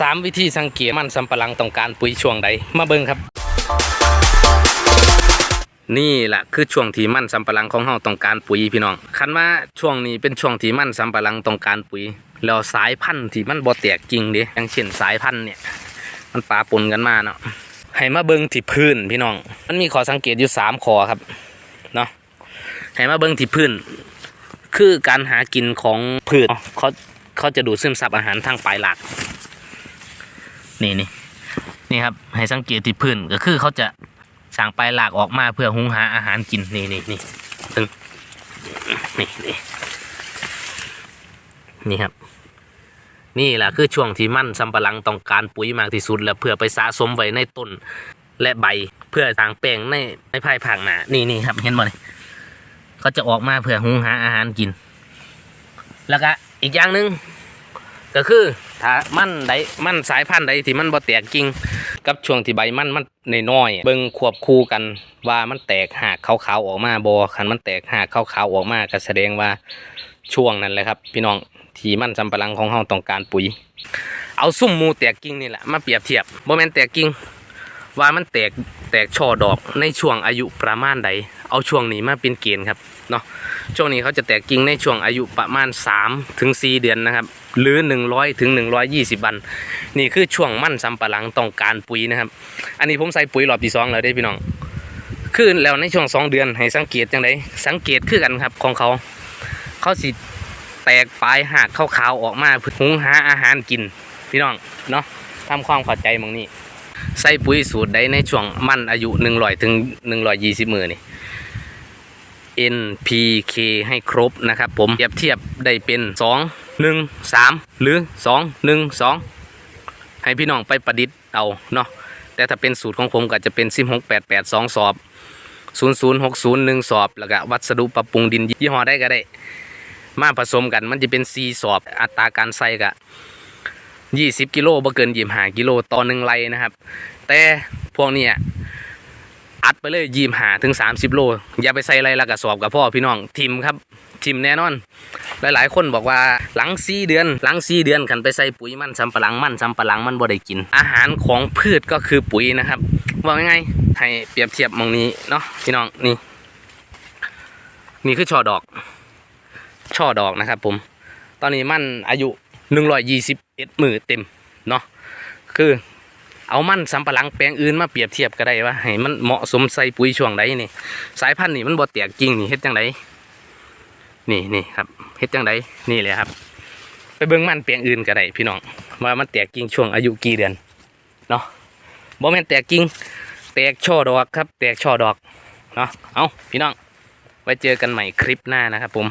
สามวิธีสังเกตมันสำปะหลังต้องการปุ๋ยช่วงใดมาเบิ่งครับ นี่แหละคือช่วงที่มันสำปะหลังของเฮาต้องการปุ๋ยพี่น้องคันว่าช่วงนี้เป็นช่วงที่มันสำปะหลังต้องการปุ๋ยแล้วสายพันธุ์ที่มันบ่แตกกิ่งด้อย่างเช่นสายพันธุ์เนี่ยมันปาปนกันมาเนาะให้มาเบิ่งที่พื้นพี่น้อง มันมีข้อสังเกตอยู่สามข้อครับเนาะให้มาเบิ่งที่พื้น คือการหากินของพืชเขาเขาจะดูดซึมซับอาหารทางปลายหลัก นี่นี่นี่ครับ ให้สังเกตที่พื้นก็คือเขาจะสั่งปลายหลากออกมาเพื่อหุงหาอาหารกินนี่นี่นี่ตึงนี่นี่นี่ครับ นี่แหละคือช่วงที่มั่นสำปะหลังต้องการปุ๋ยมากที่สุด และเพื่อไปสะสมไว้ในต้นและใบเพื่อสางแปลงในในภายภาคหน้านี่นี่ครับเห็นบ่นี่เขาจะออกมาเพื่อหุงหาอาหารกิน แล้วก็อีกอย่างหนึ่งก็คือ ถ้ามันใดมันสายพันธุ์ใดที่มันบ่แตกกิ่งกับช่วงที่ใบมันมันน้อยๆเบิ่งควบคู่กันว่ามันแตกหากขาวๆออกมาบ่คันมันแตกหากขาวๆออกมาก็แสดงว่าช่วงนั้นแหละครับ พี่น้องที่มันสำปะหลังของเฮาต้องการปุ๋ย เอาซุ่มมูแตกกิ่งนี่แหละมาเปรียบเทียบบ่แม่นแตกกิ่ง ว่ามันแตกแตกช่อดอกในช่วงอายุประมาณใด เอาช่วงนี้มาเป็นเกณฑ์ครับเนาะช่วงนี้เขาจะแตกกิ่งในช่วงอายุประมาณ3ถึง4เดือนนะครับหรือ 100ถึง120 วัน นี่คือช่วงมั่นสำปะหลังต้องการปุ๋ยนะครับ อันนี้ผมใส่ปุ๋ยรอบที่สองแล้วได้พี่น้องคือแล้วในช่วง 2 เดือนให้สังเกตจังไดสังเกตคือกันครับของเขา เขาสิแตกปลายหักขาวๆออกมาพื่อหุงหาอาหารกิน พี่น้องเนาะทำความเข้าใจมองนี้ ใส่ปุ๋ยสูตรใดในช่วงมั่นอายุ100ถึง120มือนี่ NPK ให้ครบนะครับผมเปรียบเทียบได้เป็น 2 1 3 หรือ 2 1 2 ให้พี่น้องไปประดิษฐ์เอาเนาะแต่ถ้าเป็นสูตรของผมก็จะเป็น 16 8 8 2 สอบ 0060 1 สอบ แล้วก็วัสดุปรับปรุงดินยี่ห้อได้ก็ได้ มาผสมกันมันจะเป็น 4 สอบ อัตราการใส่ก็ 20กิโลบ่เกิน25กิโลต่อหนึ่งไรนะครับ แต่พวกนี้อัดไปเลยยีมหาถึง30โล อย่าไปใส่ไรละกระสอบกับพ่อพี่น้องทิมครับทิมแน่นอน หลายๆ คนบอกว่าหลังซีเดือนหลังซีเดือนขันไปใส่ปุ๋ยมันสำปะหลังมันสำปะหลังมันบ่ได้กิน อาหารของพืชก็คือปุ๋ยนะครับว่าไงให้เปรียบเทียบมองนี้เนาะพี่น้องนี่นี่คือช่อดอก ช่อดอกนะครับผม ตอนนี้มันอายุ 121มือเต็มเนาะคือเอามันสำปะหลังแปลงอื่นมาเปรียบเทียบก็ได้ว่าให้มันเหมาะสมใส่ปุ๋ยช่วงใดนี่ สายพันธุ์นี่มันบ่แตกกิ่งนี่เฮ็ดจังไดนี่นี่ครับเฮ็ดจังไดนี่เลยครับ ไปเบิ่งมันแปลงอื่นก็ได้พี่น้องว่ามันแตกกิ่งช่วงอายุกี่เดือนเนาะบ่แม่นแตกกิ่งแตกช่อดอกครับ แตกช่อดอกเนาะเอาพี่น้องไว้เจอกันใหม่คลิปหน้านะครับผม